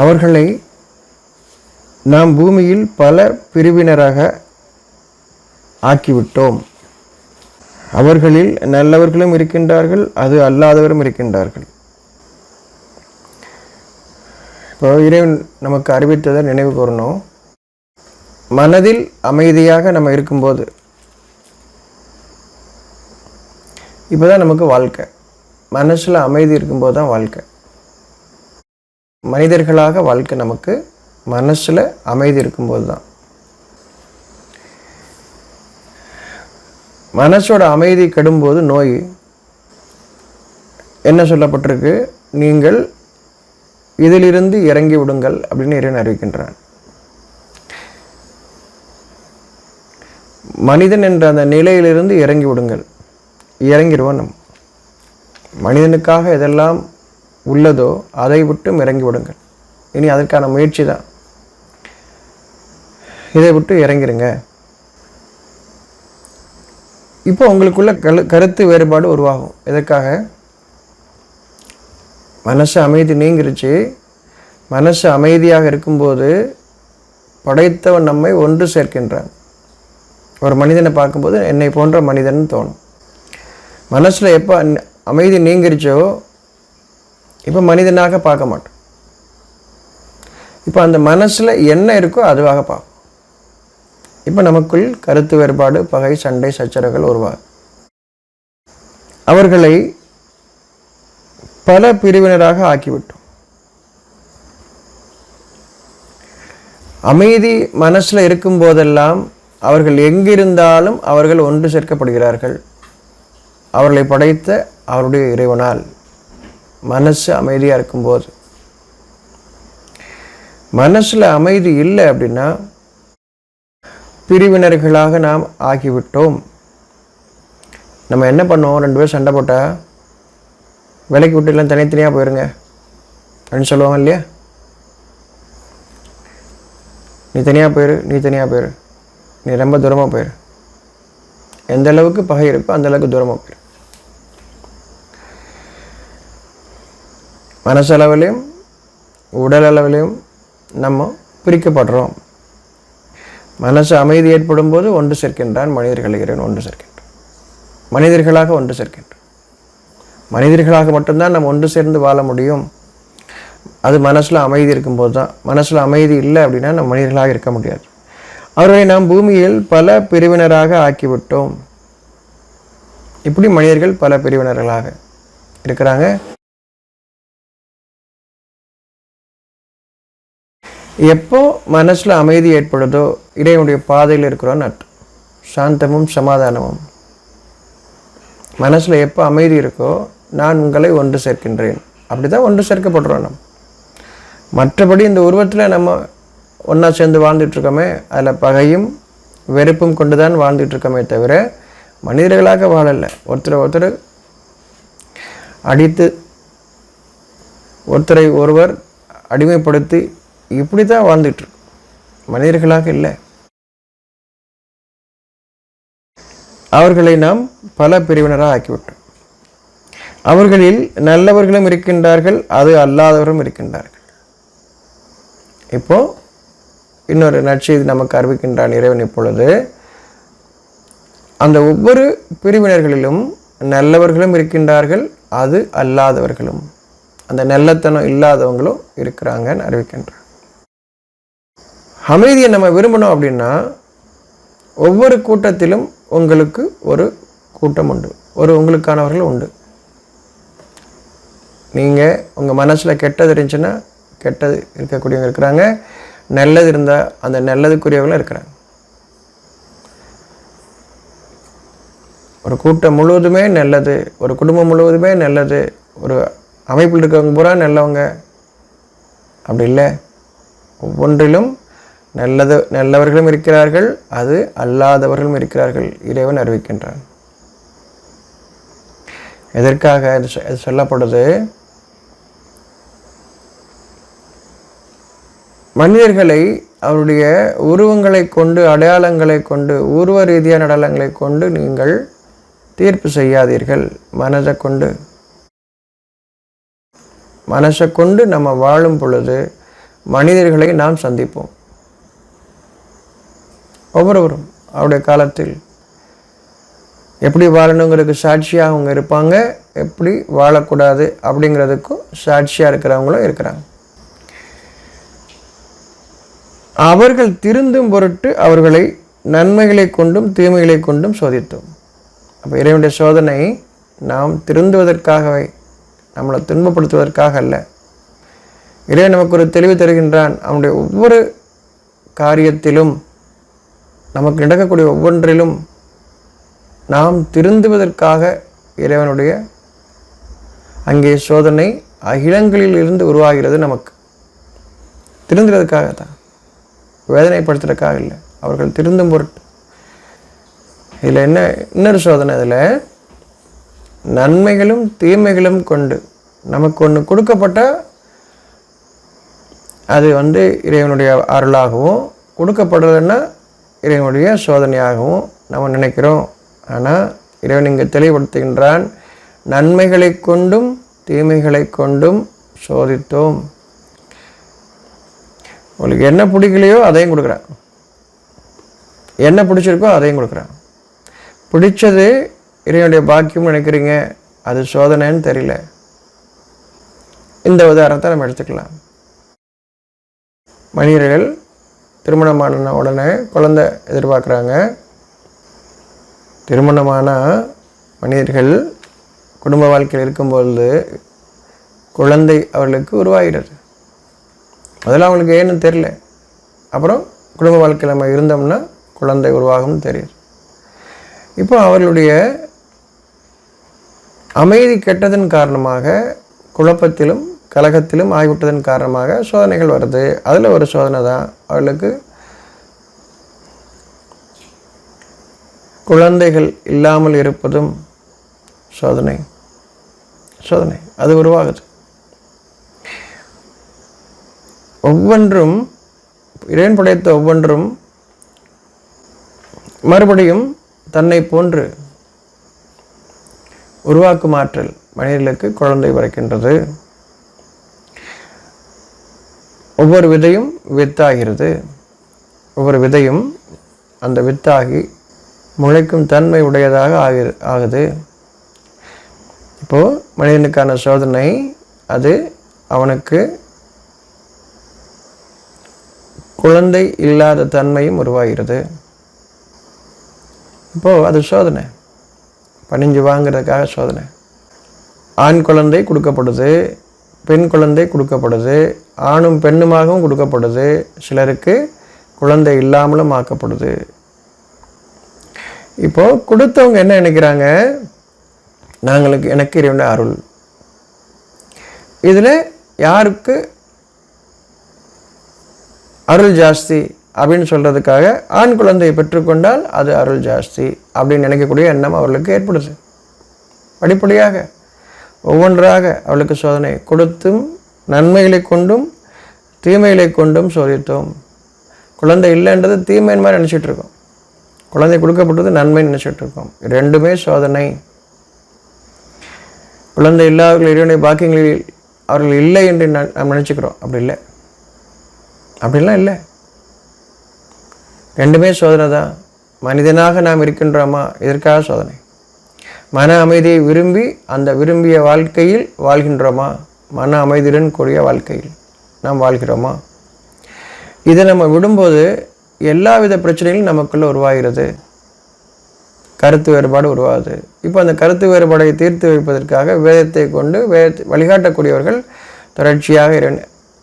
அவர்களை நாம் பூமியில் பல பிரிவினராக ஆக்கிவிட்டோம். அவர்களில் நல்லவர்களும் இருக்கின்றார்கள் அது அல்லாதவரும் இருக்கின்றார்கள். இப்போ இறைவன் நமக்கு அறிவித்ததை நினைவு கூறணும் மனதில் அமைதியாக நம்ம இருக்கும்போது இப்போ தான் நமக்கு வாழ்க்கை. மனசில் அமைதி இருக்கும்போது தான் வாழ்க்கை. மனிதர்களாக வாழ்க்கை நமக்கு மனசில் அமைதி இருக்கும்போது தான். மனசோட அமைதி கெடும்போது நோய். என்ன சொல்லப்பட்டிருக்கு? நீங்கள் இதிலிருந்து இறங்கி விடுங்கள் அப்படின்னு இறைவன் அறிவிக்கின்றான். மனிதன் என்ற அந்த நிலையிலிருந்து இறங்கி விடுங்கள். இறங்கிடுவோம் நம் மனிதனுக்காக இதெல்லாம் உள்ளதோ அதை விட்டும் இறங்கி விடுங்கள். இனி அதற்கான முயற்சி தான். இதை விட்டு இறங்கிருங்க. இப்போ உங்களுக்குள்ள கரு கருத்து வேறுபாடு உருவாகும். எதற்காக? மனசு அமைதி நீங்கிருச்சு. மனசு அமைதியாக இருக்கும்போது படைத்தவன் நம்மை ஒன்று சேர்க்கின்றான். ஒரு மனிதனை பார்க்கும்போது என்னை போன்ற மனிதன் தோணும். மனசில் எப்போ அமைதி நீங்கிருச்சோ இப்போ மனிதனாக பார்க்க மாட்டோம். இப்போ அந்த மனசில் என்ன இருக்கோ அதுவாக பார்ப்போம். இப்போ நமக்குள் கருத்து வேறுபாடு பகை சண்டை சச்சரவுகள் உருவாகும். அவர்களை பல பிரிவினராக ஆக்கிவிட்டோம். அமைதி மனசில் இருக்கும் போதெல்லாம் அவர்கள் எங்கிருந்தாலும் அவர்கள் ஒன்று சேர்க்கப்படுகிறார்கள். அவர்களை படைத்த அவருடைய இறைவனால். மனசு அமைதியாக இருக்கும்போது. மனசில் அமைதி இல்லை அப்படின்னா பிரிவினர்களாக நாம் ஆகிவிட்டோம். நம்ம என்ன பண்ணோம் ரெண்டு பேரும் சண்டை போட்டால் விலைக்கு விட்டு எல்லாம் தனித்தனியாக போயிருங்க. அப்படின்னு சொல்லுவாங்க இல்லையா? நீ தனியாக போயிரு நீ தனியாக போயிரு. நீ ரொம்ப தூரமாக போயிரு. எந்த அளவுக்கு பகை இருக்கோ அந்த அளவுக்கு தூரமாக போயிரு. மனசளவிலையும் உடலளவிலையும் நம்ம பிரிக்கப்படுறோம். மனசு அமைதி ஏற்படும் போது ஒன்று சேர்க்கின்றான் மனிதர்கள் இறைவன் ஒன்று சேர்க்கின்றான். மனிதர்களாக ஒன்று சேர்க்கின்றான். மனிதர்களாக மட்டும்தான் நம்ம ஒன்று சேர்ந்து வாழ முடியும். அது மனசில் அமைதி இருக்கும்போது தான். மனசில் அமைதி இல்லை அப்படின்னா நம்ம மனிதர்களாக இருக்க முடியாது. அவர்களை நாம் பூமியில் பல பிரிவினராக ஆக்கிவிட்டோம். இப்படி மனிதர்கள் பல பிரிவினர்களாக இருக்கிறாங்க. எப்போ மனசில் அமைதி ஏற்படுதோ இறைவனுடைய பாதையில் இருக்கிறோன்னு அர்த்தம். சாந்தமும் சமாதானமும். மனசில் எப்போ அமைதி இருக்கோ நான் உங்களை ஒன்று சேர்க்கின்றேன். அப்படி தான் ஒன்று சேர்க்கப்படுறோம் நம்ம. மற்றபடி இந்த உருவத்தில் நம்ம ஒன்றா சேர்ந்து வாழ்ந்துட்டுருக்கோமே அதில் பகையும் வெறுப்பும் கொண்டு தான் வாழ்ந்துட்டுருக்கோமே தவிர மனிதர்களாக வாழலை. ஒருத்தரை ஒருத்தர் அடித்து ஒருத்தரை ஒருவர் அடிமைப்படுத்தி இப்படி தான் வாழ்ந்துட்டுருக்கு மனிதர்களாக இல்லை. அவர்களை நாம் பல பிரிவினராக ஆக்கிவிட்டோம். அவர்களில் நல்லவர்களும் இருக்கின்றார்கள் அது அல்லாதவரும் இருக்கின்றார்கள். இப்போ இன்னொரு நற்செய்தி நமக்கு அறிவிக்கின்றான் இறைவன் இப்பொழுது. அந்த ஒவ்வொரு பிரிவினர்களிலும் நல்லவர்களும் இருக்கின்றார்கள் அது அல்லாதவர்களும். அந்த நல்லத்தனம் இல்லாதவங்களும் இருக்கிறாங்கன்னு அறிவிக்கின்றார் அமைதியை நம்ம விரும்பணும் அப்படின்னா ஒவ்வொரு கூட்டத்திலும் உங்களுக்கு ஒரு கூட்டம் உண்டு. ஒரு உங்களுக்கானவர்கள் உண்டு. நீங்கள் உங்கள் மனசில் கெட்டது இருந்துச்சுன்னா கெட்டது இருக்கக்கூடியவங்க இருக்கிறாங்க. நல்லது இருந்தால் அந்த நல்லதுக்குரியவங்களும் இருக்கிறாங்க. ஒரு கூட்டம் முழுவதுமே நல்லது ஒரு குடும்பம் முழுவதுமே நல்லது ஒரு அமைப்பில் இருக்கவங்க பூரா நல்லவங்க. அப்படி இல்லை. ஒவ்வொன்றிலும் நல்லது நல்லவர்களும் இருக்கிறார்கள் அது அல்லாதவர்களும் இருக்கிறார்கள் இறைவன் அறிவிக்கின்றான். எதற்காக இது சொல்லப்படுது? மனிதர்களை அவருடைய உருவங்களை கொண்டு அடையாளங்களை கொண்டு உருவ ரீதியான அடையாளங்களை கொண்டு நீங்கள் தீர்ப்பு செய்யாதீர்கள். மனதை கொண்டு. மனசை கொண்டு நம்ம வாழும் பொழுது மனிதர்களை நாம் சந்திப்போம். ஒவ்வொருவரும் அவருடைய காலத்தில் எப்படி வாழணுங்கிறதுக்கு சாட்சியாக அவங்க இருப்பாங்க எப்படி வாழக்கூடாது அப்படிங்கிறதுக்கும் சாட்சியாக இருக்கிறவங்களும் இருக்கிறாங்க. அவர்கள் திருந்தும் பொருட்டு அவர்களை நன்மைகளை கொண்டும் தீமைகளை கொண்டும் சோதித்தோம். அப்போ இறைவனுடைய சோதனை நாம் திருந்துவதற்காகவே நம்மளை துன்பப்படுத்துவதற்காக அல்ல. இறைவன் நமக்கு ஒரு தெளிவு தருகின்றான். அவனுடைய ஒவ்வொரு காரியத்திலும் நமக்கு நடக்கக்கூடிய ஒவ்வொன்றிலும் நாம் திருந்துவதற்காக இறைவனுடைய அங்கே சோதனை அகிலங்களில் இருந்து உருவாகிறது நமக்கு. திருந்துறதுக்காக தான் வேதனைப்படுத்துறதுக்காக இல்லை. அவர்கள் திருந்தும் பொருட்டு இதில் என்ன இன்னொரு சோதனை இதில் நன்மைகளும் தீமைகளும் கொண்டு நமக்கு ஒன்று கொடுக்கப்பட்ட அது வந்து இறைவனுடைய அருளாகவும் கொடுக்கப்படுறதுன்னா இறைவனுடைய சோதனையாகவும் நம்ம நினைக்கிறோம். ஆனால் இறைவன் இங்கே தெளிவுபடுத்துகின்றான் நன்மைகளை கொண்டும் தீமைகளை கொண்டும் சோதித்தோம். உங்களுக்கு என்ன பிடிக்கலையோ அதையும் கொடுக்குறான். என்ன பிடிச்சிருக்கோ அதையும் கொடுக்குறான். பிடிச்சது இறைவனுடைய பாக்கியம் நினைக்கிறீங்க அது சோதனைன்னு தெரியல. இந்த உதாரணத்தை நம்ம எடுத்துக்கலாம். மனிதர்கள் திருமணமான உடனே குழந்தை எதிர்பார்க்குறாங்க. திருமணமான மனிதர்கள் குடும்ப வாழ்க்கையில் இருக்கும்பொழுது குழந்தை அவர்களுக்கு உருவாகிறது. முதல்ல அவங்களுக்கு ஏன்னு தெரியல. அப்புறம் குடும்ப வாழ்க்கையில் நம்ம இருந்தோம்னா குழந்தை உருவாகும்னு தெரியுது. இப்போ அவர்களுடைய அமைதி கெட்டதன் காரணமாக குழப்பத்திலும் கலகத்திலும் ஆகிவிட்டதன் காரணமாக சோதனைகள் வருது. அதில் ஒரு சோதனை தான் அவளுக்கு குழந்தைகள் இல்லாமல் இருப்பதும் சோதனை. சோதனை. அது உருவாகுது. ஒவ்வொன்றும் இறைவன் படைத்த ஒவ்வொன்றும் மறுபடியும் தன்னை போன்று உருவாக்கும் ஆற்றல் மனிதர்களுக்கு குழந்தை பிறக்கின்றது. ஒவ்வொரு விதையும் வித்தாகிறது. ஒவ்வொரு விதையும் அந்த வித்தாகி முளைக்கும் தன்மை உடையதாக ஆகி ஆகுது. இப்போது மனிதனுக்கான சோதனை அது அவனுக்கு குழந்தை இல்லாத தன்மையும் உருவாகிறது. இப்போது அது சோதனை. பணிஞ்சு வாங்குறதுக்காக சோதனை. ஆண் குழந்தை கொடுக்கப்படுது. பெண் குழந்தை கொடுக்கப்படுது ஆணும் பெண்ணுமாகவும் கொடுக்கப்படுது சிலருக்கு குழந்தை இல்லாமலும் ஆக்கப்படுது. இப்போது கொடுத்தவங்க என்ன நினைக்கிறாங்க? நாங்களுக்கு எனக்கு இறைவனுடைய அருள். இதில் யாருக்கு அருள் ஜாஸ்தி அப்படின்னு சொல்கிறதுக்காக ஆண் குழந்தையை பெற்றுக்கொண்டால் அது அருள் ஜாஸ்தி அப்படின்னு நினைக்கக்கூடிய எண்ணம் அவர்களுக்கு ஏற்படுது. படிப்படியாக. ஒவ்வொன்றாக அவளுக்கு சோதனை கொடுத்தும் நன்மைகளை கொண்டும் தீமைகளை கொண்டும் சோதித்தோம். குழந்தை இல்லைன்றது தீமைன்னு மாதிரி நினச்சிட்டு இருக்கோம் குழந்தை கொடுக்கப்பட்டது நன்மைன்னு நினச்சிட்டு இருக்கோம் ரெண்டுமே சோதனை. குழந்தை இல்லாதவர்கள் இறைவனை பாக்கியங்களில் அவர்கள் இல்லை என்று நாம் நினச்சிக்கிறோம். அப்படி இல்லை. அப்படிலாம் இல்லை. ரெண்டுமே சோதனை தான். மனிதனாக நாம் இருக்கின்றோமா? இதற்காக சோதனை? மன அமைதியை விரும்பி அந்த விரும்பிய வாழ்க்கையில் வாழ்கின்றோமா? மன அமைதியுடன் கூடிய வாழ்க்கையில் நாம் வாழ்கிறோமா? இதை நம்ம விடும்போது எல்லா வித பிரச்சனைகளும் நமக்குள்ளே உருவாகிறது. கருத்து வேறுபாடு உருவாகுது. இப்போ அந்த கருத்து வேறுபாடை தீர்த்து வைப்பதற்காக வேதத்தை கொண்டு வேத வழிகாட்டக்கூடியவர்கள் தொடர்ச்சியாக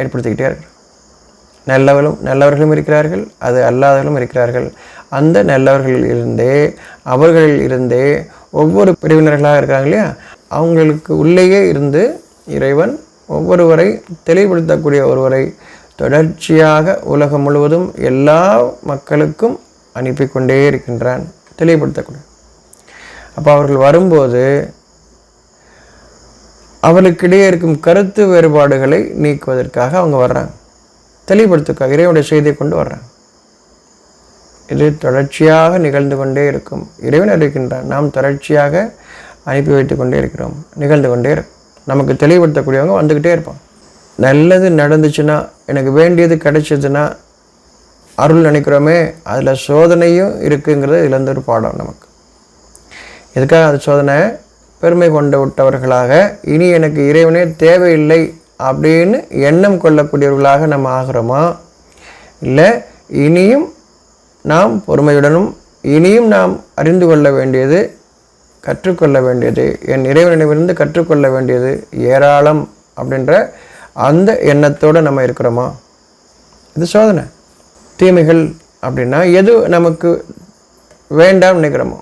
ஏற்படுத்திக்கிட்டே இருக்கிறார் நல்லவர்களும் நல்லவர்களும் இருக்கிறார்கள் அது அல்லாதவர்களும் இருக்கிறார்கள். அந்த நல்லவர்களில் இருந்தே அவர்களில் இருந்தே ஒவ்வொரு பிரிவினர்களாக இருக்கிறாங்க இல்லையா? அவங்களுக்கு உள்ளேயே இருந்து இறைவன் ஒவ்வொருவரை தெளிவுபடுத்தக்கூடிய ஒருவரை தொடர்ச்சியாக உலகம் முழுவதும் எல்லா மக்களுக்கும் அனுப்பி கொண்டே இருக்கின்றான். தெளிவுபடுத்தக்கூடிய. அப்போ அவர்கள் வரும்போது அவர்களுக்கிடையே இருக்கும் கருத்து வேறுபாடுகளை நீக்குவதற்காக அவங்க வர்றாங்க. தெளிவுபடுத்துக்காக இறைவனுடைய செய்தியை கொண்டு வர்றாங்க. இது தொடர்ச்சியாக நிகழ்ந்து கொண்டே இருக்கும். இறைவன் இருக்கின்றார் நாம் தொடர்ச்சியாக அனுப்பி வைத்து கொண்டே இருக்கிறோம். நிகழ்ந்து கொண்டே இருக்கும் நமக்கு தெளிவுபடுத்தக்கூடியவங்க வந்துக்கிட்டே இருப்பான் நல்லது நடந்துச்சுன்னா எனக்கு வேண்டியது கிடைச்சதுன்னா அருள் நினைக்கிறோமே அதில் சோதனையும் இருக்குங்கிறது இதுலேருந்து ஒரு பாடம் நமக்கு. எதுக்காக அது சோதனை? பெருமை கொண்டு விட்டவர்களாக இனி எனக்கு இறைவனே தேவையில்லை அப்படின்னு எண்ணம் கொள்ளக்கூடியவர்களாக நம்ம ஆகிறோமா? இல்லை இனியும் நாம் பொறுமையுடனும் இனியும் நாம் அறிந்து கொள்ள வேண்டியது கற்றுக்கொள்ள வேண்டியது என் இறைவனிடமிருந்து கற்றுக்கொள்ள வேண்டியது ஏராளம் அப்படின்ற அந்த எண்ணத்தோடு நம்ம இருக்கிறோமா? இது சோதனை. தீமைகள் அப்படின்னா எது நமக்கு வேண்டாம்னு நினைக்கிறோமோ?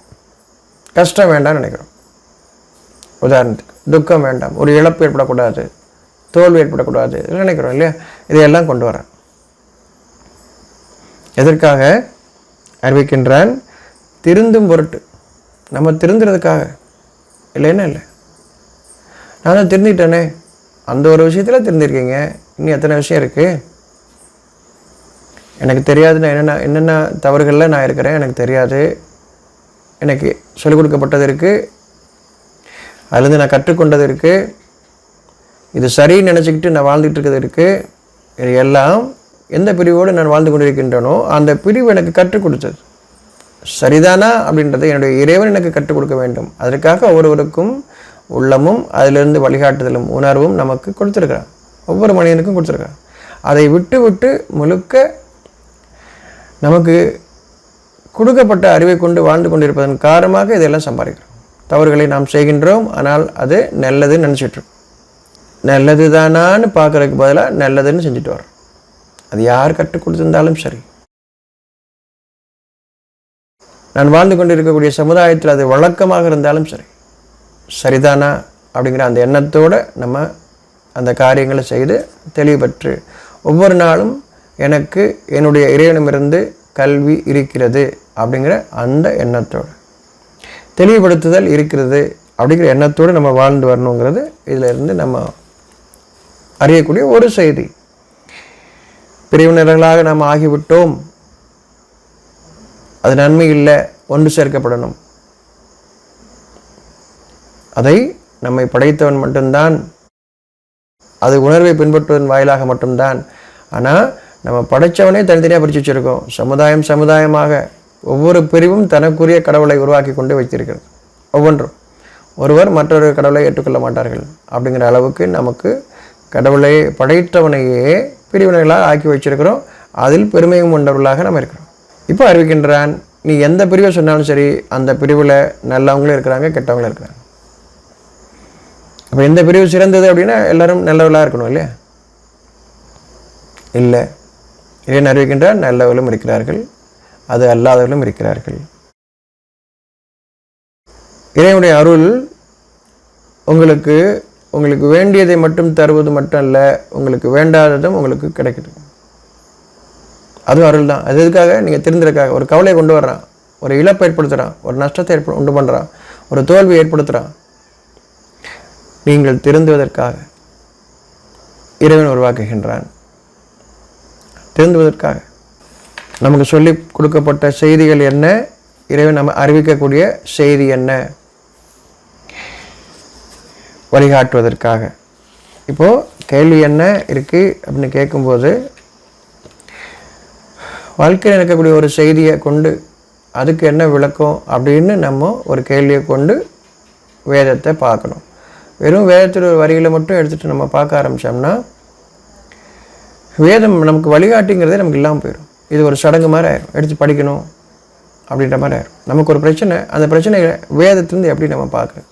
கஷ்டம் வேண்டாம்னு நினைக்கிறோம். உதாரணத்துக்கு துக்கம் வேண்டாம். ஒரு இழப்பு ஏற்படக்கூடாது. தோல்வி ஏற்படக்கூடாது. நினைக்கிறோம் இல்லையா? இதையெல்லாம் கொண்டு வரேன். எதற்காக? அறிவிக்கின்றான். திருந்தும் பொருட்டு. நம்ம திருந்துறதுக்காக. இல்லைன்னா இல்லை? நான் தான் திருந்திட்டேனே. அந்த ஒரு விஷயத்தில் திருந்திருக்கீங்க. இன்னும் எத்தனை விஷயம் இருக்குது எனக்கு தெரியாது நான் என்னென்ன என்னென்ன தவறுகளில் நான் இருக்கிறேன் எனக்கு தெரியாது. எனக்கு சொல்லிக் கொடுக்கப்பட்டது இருக்குது அதுலேருந்து நான் கற்றுக்கொண்டது இருக்குது இது சரின்னு நினச்சிக்கிட்டு நான் வாழ்ந்துகிட்டு இருக்கிறது இருக்குது இது எல்லாம் எந்த பிரிவோடு நான் வாழ்ந்து கொண்டிருக்கின்றனோ அந்த பிரிவு எனக்கு கற்றுக் கொடுத்தது. சரிதானா அப்படின்றத என்னுடைய இறைவன் எனக்கு கற்றுக் கொடுக்க வேண்டும். அதற்காக ஒவ்வொருவருக்கும் உள்ளமும் அதிலிருந்து வழிகாட்டுதலும் உணர்வும் நமக்கு கொடுத்துருக்கிறான் ஒவ்வொரு மனிதனுக்கும் கொடுத்துருக்கான் அதை விட்டு விட்டு முழுக்க நமக்கு கொடுக்கப்பட்ட அறிவை கொண்டு வாழ்ந்து கொண்டிருப்பதன் காரணமாக இதெல்லாம் சம்பாதிக்கிறோம். தவறுகளை நாம் செய்கின்றோம் ஆனால் அது நல்லதுன்னு நினச்சிட்ருக்கோம் நல்லது தானான்னு பார்க்குறதுக்கு பதிலாக நல்லதுன்னு செஞ்சுட்டு வரோம் அது யார் கற்றுக் கொடுத்திருந்தாலும் சரி. நான் வாழ்ந்து கொண்டிருக்கக்கூடிய சமுதாயத்தில் அது வழக்கமாக இருந்தாலும் சரி. சரிதானா? அப்படிங்கிற அந்த எண்ணத்தோடு நம்ம அந்த காரியங்களை செய்து தெளிவற்று ஒவ்வொரு நாளும் எனக்கு என்னுடைய இறைவனமிருந்து கல்வி இருக்கிறது அப்படிங்கிற அந்த எண்ணத்தோடு. தெளிவுபடுத்துதல் இருக்கிறது அப்படிங்கிற எண்ணத்தோடு நம்ம வாழ்ந்து வரணுங்கிறது இதிலிருந்து நம்ம அறியக்கூடிய ஒரு செய்தி. பிரிவினர்களாக நாம் ஆகிவிட்டோம். அது நன்மை இல்லை ஒன்று சேர்க்கப்படணும். அதை நம்மை படைத்தவன் மட்டும்தான் அது உணர்வை பின்பற்றுவதன் வாயிலாக மட்டும்தான். ஆனால் நம்ம படைத்தவனே தனித்தனியாக பிரித்து வச்சுருக்கோம். சமுதாயம் சமுதாயமாக ஒவ்வொரு பிரிவும் தனக்குரிய கடவுளை உருவாக்கி கொண்டு வைத்திருக்கிறது. ஒவ்வொன்றும். ஒருவர் மற்றொரு கடவுளை ஏற்றுக்கொள்ள மாட்டார்கள். அப்படிங்கிற அளவுக்கு நமக்கு கடவுளை படைத்தவனையே பிரிவினர்களாக ஆக்கி வச்சிருக்கிறோம். அதில் பெருமையும் கொண்டவர்களாக நம்ம இருக்கிறோம். இப்போ அறிவிக்கின்றான் நீ எந்த பிரிவை சொன்னாலும் சரி அந்த பிரிவில் நல்லவங்களும் இருக்கிறாங்க கெட்டவங்களும் இருக்கிறாங்க. அப்போ எந்த பிரிவு சிறந்தது அப்படின்னா எல்லாரும் நல்லவர்களாக இருக்கணும் இல்லையா? இல்லை. இறைவன் அறிவிக்கின்றான் நல்லவர்களும் இருக்கிறார்கள் அது அல்லாதவர்களும் இருக்கிறார்கள். இறைவனுடைய அருள் உங்களுக்கு உங்களுக்கு வேண்டியதை மட்டும் தருவது மட்டும் இல்லை உங்களுக்கு வேண்டாததும் உங்களுக்கு கிடைக்குது. அதுவும் அருள் தான் அது எதுக்காக? நீங்கள் தெரிந்திருக்காக. ஒரு கவலையை கொண்டு வர்றான். ஒரு இழப்பை ஏற்படுத்துகிறான் ஒரு நஷ்டத்தை ஏற்ப உண்டு பண்ணுறான் ஒரு தோல்வி ஏற்படுத்துகிறான் நீங்கள் திருந்துவதற்காக இறைவன் உருவாக்குகின்றான். திருந்துவதற்காக. நமக்கு சொல்லி கொடுக்கப்பட்ட செய்திகள் என்ன? இறைவன் நம்ம அறிவிக்கக்கூடிய செய்தி என்ன? வழிகாட்டுவதற்காக. இப்போது கேள்வி என்ன இருக்குது அப்படின்னு கேட்கும்போது வாழ்க்கையில் நடக்கக்கூடிய ஒரு செய்தியை கொண்டு அதுக்கு என்ன விளக்கம் அப்படின்னு நம்ம ஒரு கேள்வியை கொண்டு வேதத்தை பார்க்கணும். வெறும் வேதத்தில் ஒரு வரிகளை மட்டும் எடுத்துகிட்டு நம்ம பார்க்க ஆரம்பித்தோம்னா வேதம் நமக்கு வழிகாட்டிங்கிறதே நமக்கு இல்லாமல் போயிடும். இது ஒரு சடங்கு மாதிரி ஆயிரும். எடுத்து படிக்கணும் அப்படின்ற மாதிரி ஆயிரும். நமக்கு ஒரு பிரச்சனை அந்த பிரச்சனையை வேதத்துலேருந்து எப்படி நம்ம பார்க்குறது?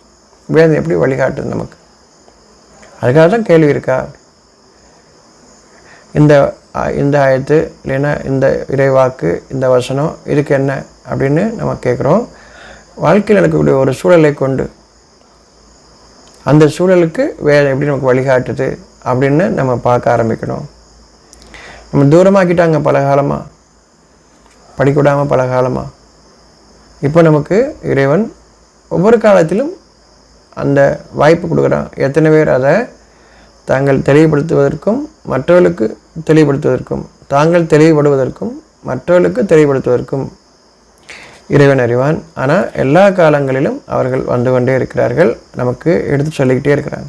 வேதம் எப்படி வழிகாட்டுது நமக்கு? அதுக்காக தான் கேள்வி இருக்கா? இந்த இந்த ஆயத்து இல்லைன்னா இந்த இறைவாக்கு இந்த வசனம் இதுக்கு என்ன அப்படின்னு நம்ம கேட்குறோம். வாழ்க்கையில் நடக்கக்கூடிய ஒரு சூழலை கொண்டு அந்த சூழலுக்கு வேதம் எப்படி நமக்கு வழிகாட்டுது அப்படின்னு நம்ம பார்க்க ஆரம்பிக்கணும். நம்ம தூரமாக்கிட்டாங்க பல காலமாக படிக்க பல காலமாக இப்போ நமக்கு இறைவன் ஒவ்வொரு காலத்திலும் அந்த வாய்ப்பு கொடுக்குறான் எத்தனை பேர் அதை தாங்கள் தெளிவுபடுத்துவதற்கும் மற்றவர்களுக்கு தெளிவுபடுத்துவதற்கும் தாங்கள் தெளிவுபடுவதற்கும் மற்றவர்களுக்கு தெளிவுபடுத்துவதற்கும் இறைவன் அறிவான். ஆனால் எல்லா காலங்களிலும் அவர்கள் வந்து கொண்டே இருக்கிறார்கள். நமக்கு எடுத்து சொல்லிக்கிட்டே இருக்கிறாங்க.